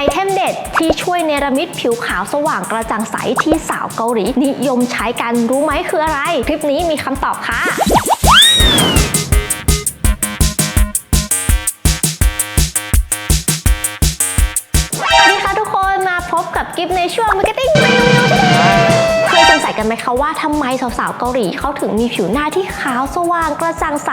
ไอเทมเด็ดที่ช่วยเนรมิตผิวขาวสว่างกระจ่างใสที่สาวเกาหลี นิยมใช้กันรู้ไหมคืออะไร คลิปนี้มีคำตอบค่ะสวัสดีค่ะทุกคนมาพบกับกิฟในช่วง Marketing Review เคยสง กันไหมคะว่าทำไมสาวๆเกาหลีเขาถึงมีผิวหน้าที่ขาวสว่างกระจ่างใส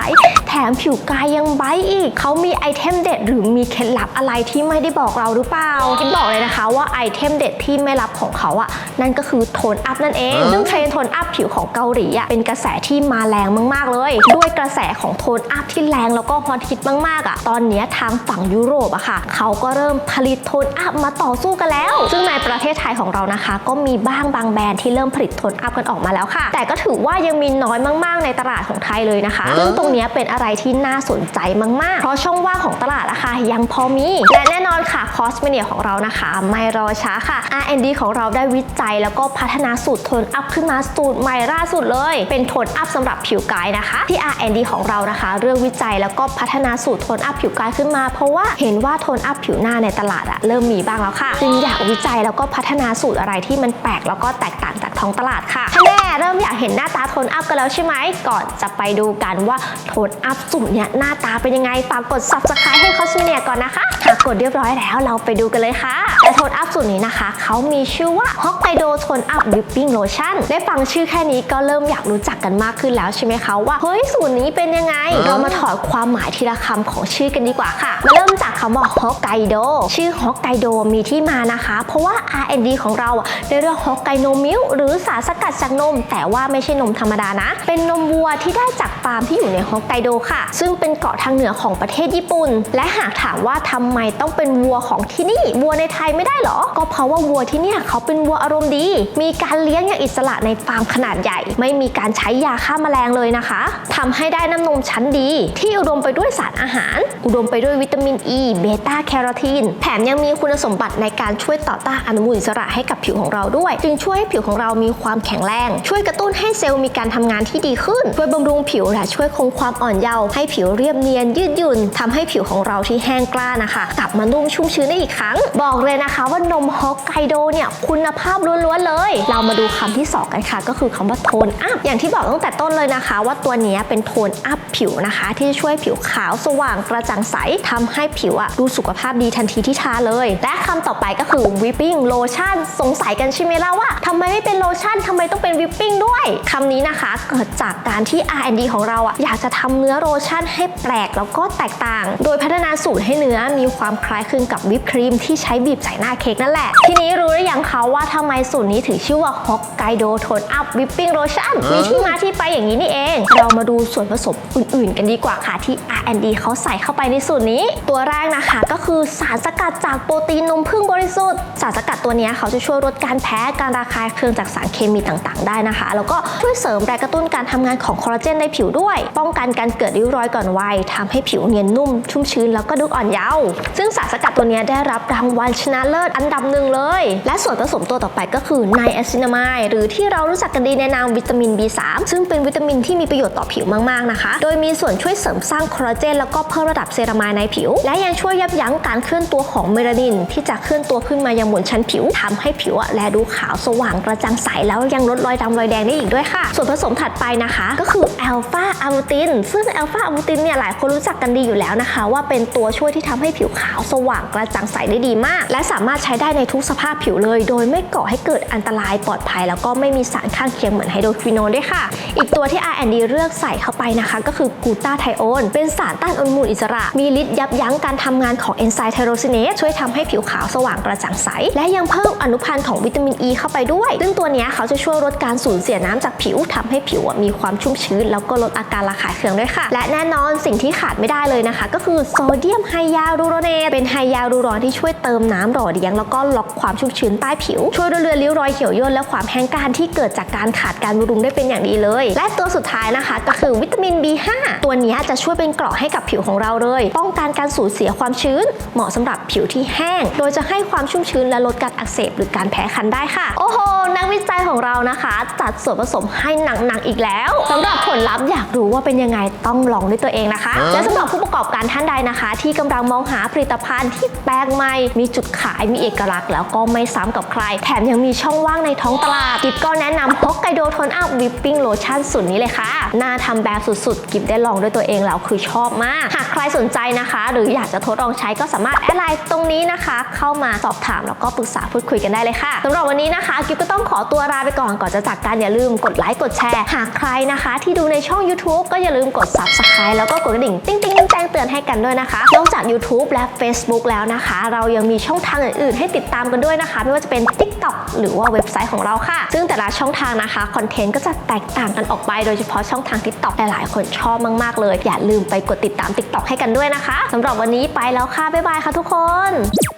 แถมผิวกายยังไบรท์อีก เขามีไอเทมเด็ดหรือมีเคล็ดลับอะไรที่ไม่ได้บอกเราหรือเปล่ากิฟบอกเลยนะคะว่าไอเทมเด็ดที่ไม่ลับของเขาอะนั่นก็คือโทนอัพนั่นเอง ซึ่งเทรนด์โทนอัพผิวของเกาหลีอะเป็นกระแสที่มาแรงมาก ๆ เลย ด้วยกระแสของโทนอัพที่แรงแล้วก็ฮอตฮิตมากๆอะตอนเนี้ยทางฝั่งยุโรปอะค่ะ เขาก็เริ่มผลิตโทนอัพมาต่อสู้กันแล้ว ซึ่งในประเทศไทยของเรานะคะ ก็มีบ้างบางแบรนด์ที่เริ่มผลิตโทนอัพกันออกมาแล้วค่ะ แต่ก็ถือว่ายังมีน้อยมาก ๆ ในตลาดของไทยเลยนะคะ ซึ่งตรงเนี้ยเป็นอะไรที่น่าสนใจมาก ๆ เพราะช่องว่างของตลาดอะค่ะยังพอมี และแน่นอนค่ะคอสเมเนียของเรานะคะ ไม่รอช้าค่ะ R&D ของเราได้วิจัยแล้วก็พัฒนาสูตรโทนอัพขึ้นมาสูตรใหม่ล่าสุดเลย เป็นโทนอัพสำหรับผิวกายนะคะ ที่ R&D ของเรานะคะ เรื่องวิจัยแล้วก็พัฒนาสูตรโทนอัพผิวกายขึ้นมา เพราะว่าเห็นว่าโทนอัพผิวหน้าในตลาดอะเริ่มมีบ้างแล้วค่ะจึงอยากวิจัยแล้วก็พัฒนาสูตรอะไรที่มันแปลกแล้วก็แตกต่างจาก ท้องตลาดค่ะถ้าแน่เริ่มอยากเห็นหน้าตาโทนอัพกันแล้วใช่ไหม ก่อนจะไปดูกันว่าโทนอัพสุ่มเนี่ยหน้าตาเป็นยังไง ฝากกด subscribe ให้คอสเมเนียก่อนนะคะ หากกดเรียบร้อยแล้วเราไปดูกันเลยค่ะและโทนอัพสูตรนี้นะคะ เขามีชื่อว่า Hokkaido Tone Up Whipping Lotion ได้ฟังชื่อแค่นี้ก็เริ่มอยากรู้จักกันมากขึ้นแล้วใช่ไหมคะว่า เฮ้ยสูตรนี้เป็นยังไง เรามาถอดความหมายทีละคำของชื่อกันดีกว่าค่ะ มาเริ่มจากคำว่า Hokkaido ชื่อ Hokkaido มีที่มานะคะ เพราะว่า R&D ของเราอะได้เลือก Hokkaido Milk หรือสารสกัดจากนม แต่ว่าไม่ใช่นมธรรมดานะ เป็นนมวัวที่ได้จากฟาร์มที่อยู่ในฮอกไกโดค่ะ ซึ่งเป็นเกาะทางเหนือของประเทศญี่ปุ่น และหากถามว่าทำไมต้องเป็นวัวของที่นี่ วัวในไทยไม่ได้เหรอ ก็เพราะว่าวัวที่เนี่ยเขาเป็นวัวอารมณ์ดี มีการเลี้ยงอย่างอิสระในฟาร์มขนาดใหญ่ ไม่มีการใช้ยาฆ่าแมลงเลยนะคะทำให้ได้น้ำนมชั้นดี ที่อุดมไปด้วยสารอาหาร อุดมไปด้วยวิตามินอีเบต้าแคโรทีนแถมยังมีคุณสมบัติในการช่วยต่อต้านอนุมูลอิสระให้กับผิวของเราด้วย จึงช่วยให้ผิวของเรามีความแข็งแรง ช่วยกระตุ้นให้เซลล์มีการทำงานที่ดีขึ้น ช่วยบำรุงผิวและช่วยคงความอ่อนเยาว์ให้ผิวเรียบเนียนยืดหยุ่นทำให้ผิวของเราที่แห้งกล้านะคะกลับมานุ่มชุ่มชื้นได้อีกครั้ง บอกเลยนะคะว่านมฮอกไกโดเนี่ยคุณภาพล้วนๆเลย เรามาดูคำที่สองกันค่ะ ก็คือคำว่าโทนอัพอย่างที่บอกตั้งแต่ต้นเลยนะคะ ว่าตัวนี้เป็นโทนอัพผิวนะคะ ที่จะช่วยผิวขาวสว่างกระจ่างใสทำให้ผิวอะดูสุขภาพดีทันทีที่ทาเลย และคำต่อไปก็คือ whipping lotion สงสัยกันใช่ไหมล่ะว่าทำไมไม่เป็นโลชั่นทำไมต้องเป็น whipping ด้วยคำนี้นะคะเกิดจากการที่ R&D ของเราอะอยากจะทำเนื้อโลชั่นให้แปลกแล้วก็แตกต่าง โดยพัฒนาสูตรให้เนื้อมีความคล้ายคลึงกับวิปครีมที่ใช้บีบใส่หน้าเค้กนั่นแหละ ทีนี้รู้หรือยังคะว่าทำไมสูตรนี้ถึงชื่อว่า Hokkaido Tone Up Whipping Lotion มีที่มาที่ไปอย่างนี้นี่เอง เรามาดูส่วนผสมอื่น ๆ กันดีกว่าค่ะที่ R&D เขาใส่เข้าไปในสูตรนี้ ตัวแรกนะคะก็คือสารสกัดจากโปรตีนนมผึ้งบริสุทธิ์สารสกัดตัวเนี้ยเขาจะช่วยลดการแพ้การระคายเคืองจากสารเคมีต่างๆ ได้นะคะ แล้วก็ช่วยเสริมแรงกระตุ้นการทำงานของคอลลาเจนในผิวด้วย ป้องกันการเกิดริ้วรอยก่อนวัยทำให้ผิวเนียนนุ่มชุ่มชื้นแล้วก็ดูอ่อนเยาว์ซึ่งสารสกัดตัวนี้ได้รับรางวัลชนะเลิศอันดับหนึ่งเลย และส่วนผสมตัวต่อไปก็คือไนแอซินามายหรือที่เรารู้จักกันดีในนามวิตามิน B3 ซึ่งเป็นวิตามินที่มีประโยชน์ต่อผิวมากๆนะคะ โดยมีส่วนช่วยเสริมสร้างคอลลาเจนแล้วก็เพิ่มระดับเซรามายในผิว และยังช่วยยับยั้งการเคลื่อนตัวของเมลานิน ที่จะเคลื่อนตัวขึ้นมายังบนชั้นผิวทำให้ผิวอะแลดูขาวสว่างกระจ่างใสแล้วยังลดรอยดำรอยแดงได้อีกด้วยค่ะ ส่วนผสมถัดไปนะคะ ก็คือแอลฟาอะมูตินซึ่งแอลฟาอะมูตินเนี่ยหลายคนรู้จักกันดีอยู่แล้วนะคะ ว่าเป็นตัวช่วยที่ทำให้ผิวขาวสว่างกระจ่างใสได้ดีมาก และสามารถใช้ได้ในทุกสภาพผิวเลย โดยไม่ก่อให้เกิดอันตรายปลอดภัย แล้วก็ไม่มีสารข้างเคียงเหมือนไฮโดรควิโนนด้วยค่ะ อีกตัวที่ R&D เลือกใส่เข้าไปนะคะ ก็คือกูตาไทโอนเป็นสารต้านอนุมูลอิสระ มีฤทธิ์ยับยั้งการทำงานของเอนไซม์ไทโรซินเนสช่วยทำให้ผิวขาวสว่างกระจ่างใส และยังเพิ่มอนุพันธ์ของวิตามินอ e ีเข้าไปด้วย ซึ่งตัวนี้เขาจะช่วยลดการสูญเสียน้ำจากผิวทำให้ผิวมีความชุ่มชื้น แล้วก็ลดอาการระคายเคืองด้วยค่ะ และแน่นอนสิ่งที่ขาดไม่ได้เลยนะคะ ก็คือโซเดียมไฮยาลูโรเนเป็นไฮยาลูรอนที่ช่วยเติมน้ำหล่อเลี้ยงแล้วก็ล็อกความชุ่มชื้นใต้ผิว ช่วยเลือนริ้วรอยเหี่ยวย่นและความแห้งกร้านที่เกิดจากการขาดการบำรุงได้เป็นอย่างดีเลย และตัวสุดท้ายนะคะ ก็คือวิตามิน B5 ตัวนี้จะช่วยเป็นเกราะให้กับผิวของเราเลย ป้องกันการสูญเสียความชื้น เหมาะสำหรับผิวที่แห้ง โดยจะให้ความชุ่มชื้นและลดการอักเสบหรือการแพ้คันได้ค่ะ โอ้โห นักวิจัยของเรานะคะ จัดส่วนผสมให้หนักๆอีกแล้วสำหรับผลลัพธ์อยากรู้ว่าเป็นยังไงต้องลองด้วยตัวเองนะคะ และสำหรับผู้ประกอบการท่านใดนะคะ ที่กำลังมองหาผลิตภัณฑ์ที่แปลกใหม่มีจุดขายมีเอกลักษณ์แล้วก็ไม่ซ้ำกับใคร แถมยังมีช่องว่างในท้องตลาดกิฟก็แนะนำฮอกไกโดโทนอัพวิปปิ้งโลชั่นสูตรนี้เลยค่ะน่าทำแบบสุดๆ กิฟได้ลองด้วยตัวเองแล้วคือชอบมาก หากใครสนใจนะคะ หรืออยากจะทดลองใช้ก็สามารถแอดไลน์ตรงนี้นะคะ เข้ามาสอบถามแล้วก็ปรึกษาพูดคุยกันได้เลยค่ะสำหรับวันนี้นะคะกิฟก็ต้ององขอตัวลาไปก่อนก่อนจะจากกันอย่าลืมกดไลค์กดแชร์ หากใครนะคะ ที่ดูในช่อง YouTube ก็อย่าลืมกด Subscribe แล้วก็กดกระดิ่งติ๊งติ๊งแจ้งเตือนให้กันด้วยนะคะนอกจาก YouTube และ Facebook แล้วนะคะ เรายังมีช่องทางอื่นๆ ให้ติดตามกันด้วยนะคะ ไม่ว่าจะเป็น TikTok หรือว่าเว็บไซต์ของเราค่ะ ซึ่งแต่ละช่องทางนะคะคอนเทนต์ก็จะแตกต่างกันออกไปโดยเฉพาะช่องทาง TikTok หลายๆ คนชอบมากๆเลย อย่าลืมไปกดติดตาม TikTok ให้กันด้วยนะคะสำหรับวันนี้ไปแล้วค่ะบ๊ายบายค่ะทุกคน